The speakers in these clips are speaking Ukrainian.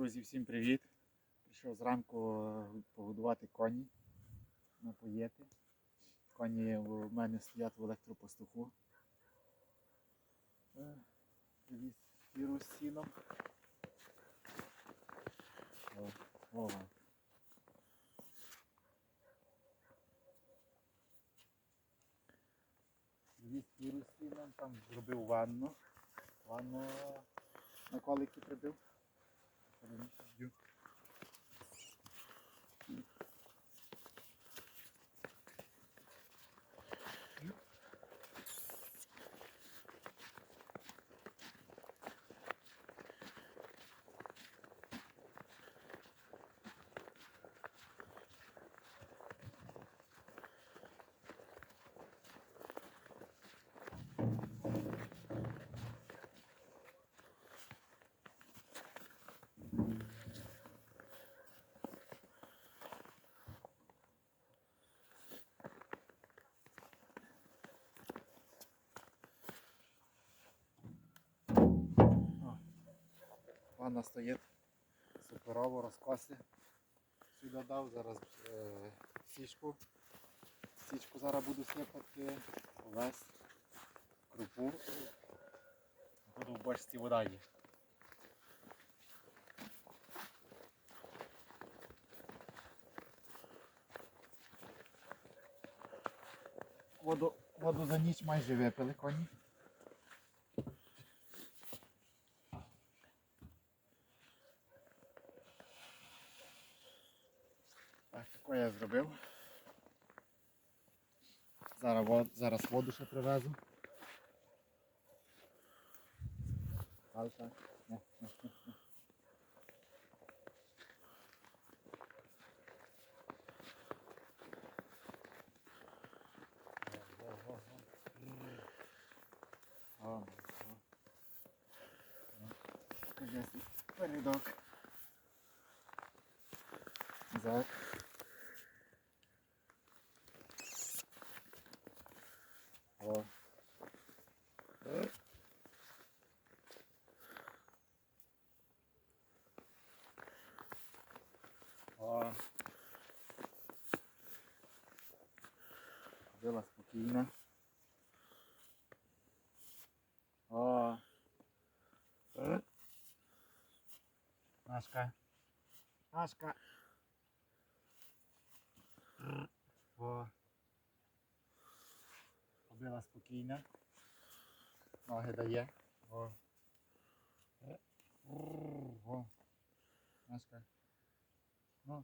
Друзі, всім привіт! Прийшов зранку е, погодувати коні, напоїти. Коні у мене стоять в електропастуху. Е, Привіз Іру з сіном. Вова. Привіз з сіном, там зробив ванну. Ванну на колики прибив. Yok. Ванна стоїть суперово, розкоси. Сюди дав, зараз е, січку. Січку зараз буду сипати, овес, крупу. Буду в бочці вода є. Воду, воду за ніч майже випили коні. Так, таке я зробив. Зараз, вод- зараз воду ще привезу. Палка. Не, не, не, не. Aska. Aska. as Obela Não Nohe daje. O. O. Aska. Não.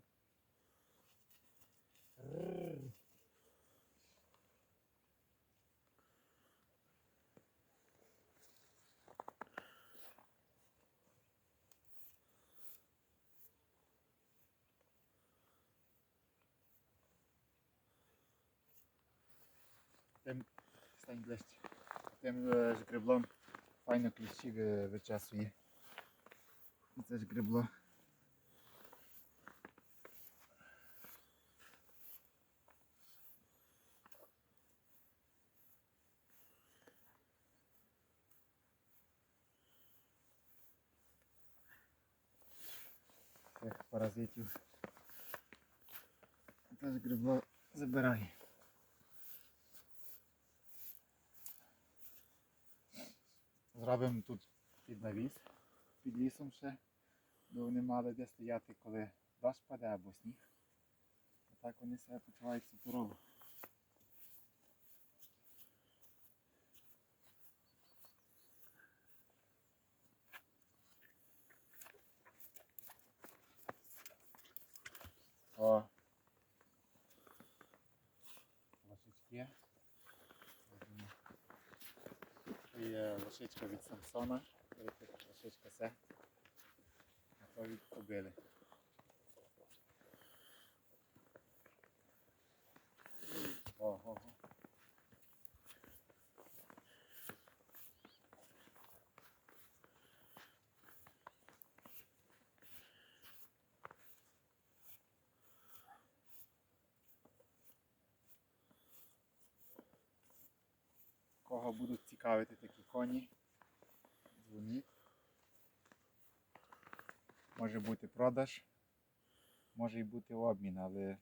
Стань ближче. Тим е, ж гриблом файно кліщі ви- вичесує. І Це ж грибло. Цих паразитів. Це ж грибло забирає. Зробимо тут під навіс, під лісом ще, бо вони мали де стояти, коли дощ паде або сніг. А так вони себе почувають суперово. О. Лошечки. Візьмемо. Це є лошичка від Самсона, це лошичка се. А то від кобили. Ого. Кого будуть цікавити такі коні, дзвоніть. Може бути продаж, може і бути обмін, але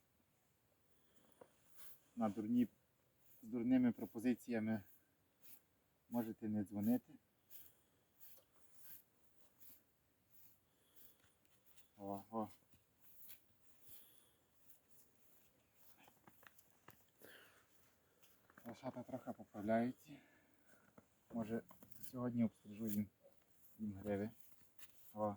на дурні, з дурними пропозиціями можете не дзвонити. О, о. Лошата трохи поправляються. Може сьогодні обстрижу їм, їм гриви. О.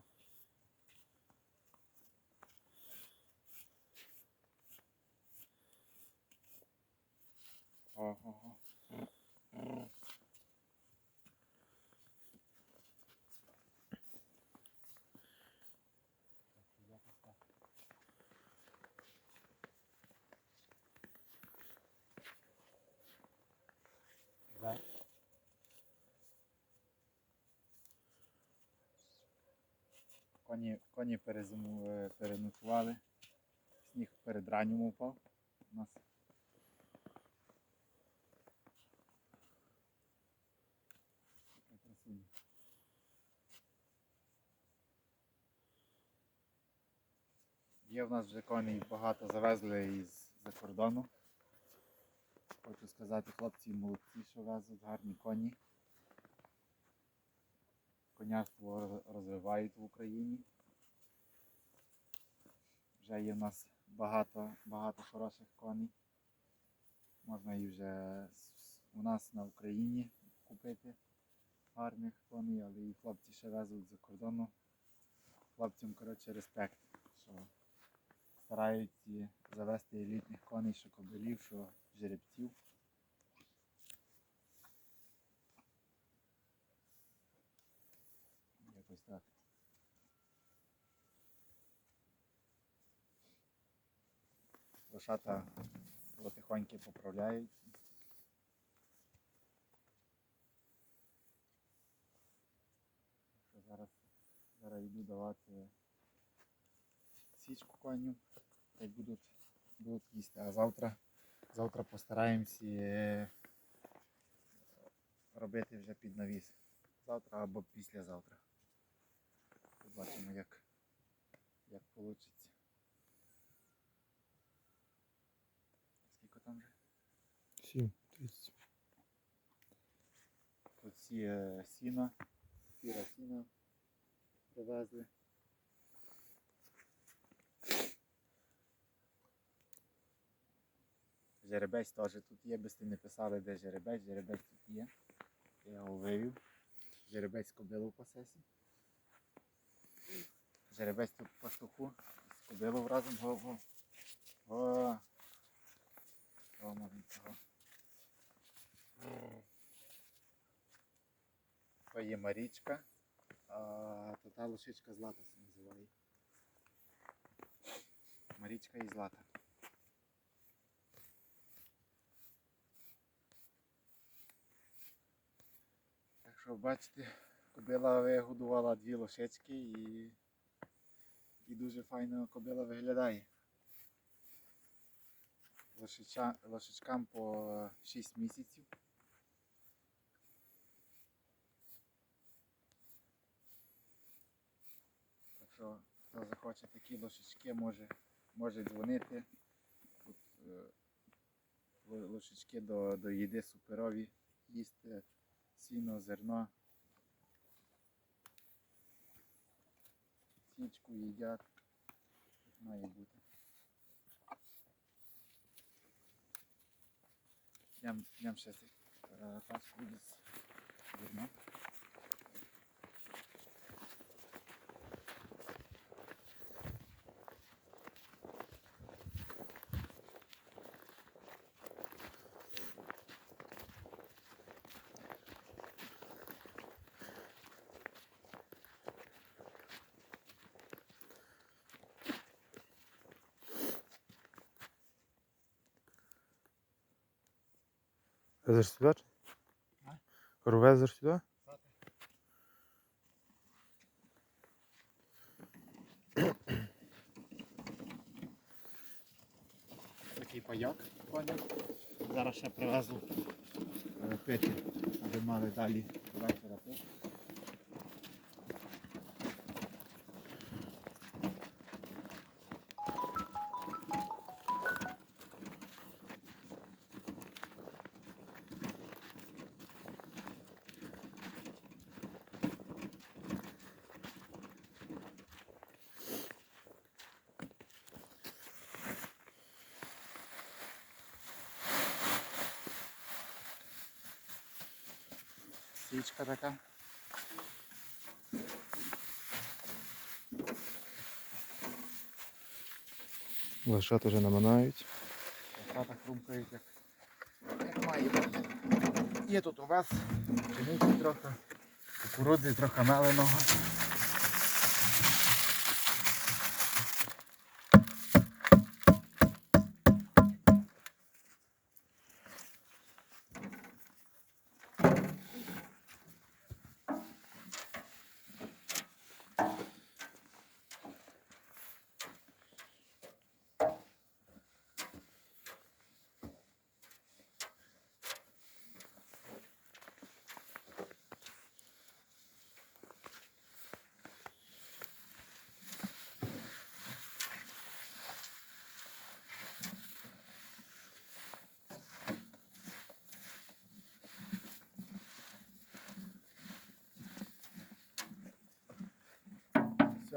О, о, о. Коні, коні перезиму, е, переночували. Сніг перед раннім упав. У нас. Є в нас вже коней багато завезли із-за кордону. Хочу сказати, хлопці молодці, що везуть гарні коні. Конярство розвивають в Україні. Вже є в нас багато, багато хороших коней. Можна і вже у нас на Україні купити гарних коней, але і хлопці ще везуть за кордону. Хлопцям, коротше, респект, що стараються завести елітних коней, що кобилів, що жеребців. Якось так. Лошата потихоньки поправляються. Зараз, зараз йду давати січку коню, хай будуть, будуть їсти. А завтра, завтра постараємося е, робити вже під навіс. Завтра або післязавтра. Побачимо, як, як вийде. Скільки там вже? 7, 30. Тут всі е, сіна, фіра сіна привезли. Жеребець теж тут є, без ти не писали, де жеребець, жеребець тут є. Я його вивів. Жеребець кобилу по сесі. Жеребець тут пастуху з кобилу разом го го. Го. Го, маленького. То є Марічка, а та лошичка Злата се називає. Марічка і Злата. Так що бачите, кобила вигодувала дві лошечки і, і дуже файно кобила виглядає. Лошича, лошичкам по 6 місяців. Так що, хто захоче такі лошечки, може, може дзвонити. Тут е, лошечки до, до їди суперові, їсти сіно, зерно. Січку їдять. Має бути. Йдемо йдем ще пачку із зерна. Везеш сюди? А? Везеш сюди? Такий пайок поняв. Зараз ще привезу е, пити, аби мали далі вечора Річка така. Лошата вже наминають. Лошата хрумкають, як, як має бути. Є тут у вас пшениці трохи, кукурудзи трохи меленого.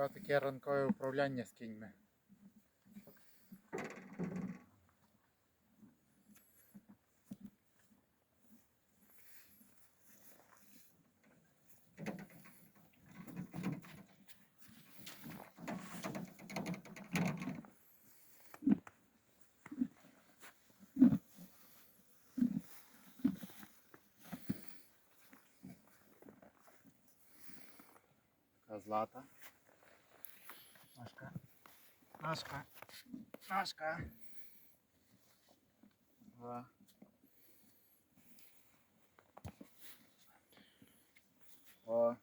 Все таке ранкове управління з кіньми. Злата. Машка. Машка. Два. О.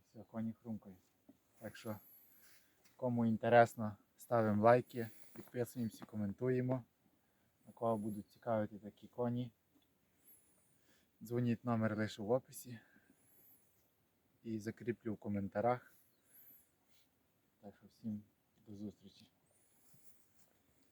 Все, коні хрумкають. Так що Кому інтересно, ставимо лайки, підписуємося, коментуємо. На кого будуть цікавити такі коні. Дзвоніть номер лише в описі. І закріплю в коментарях. Так що всім до зустрічі.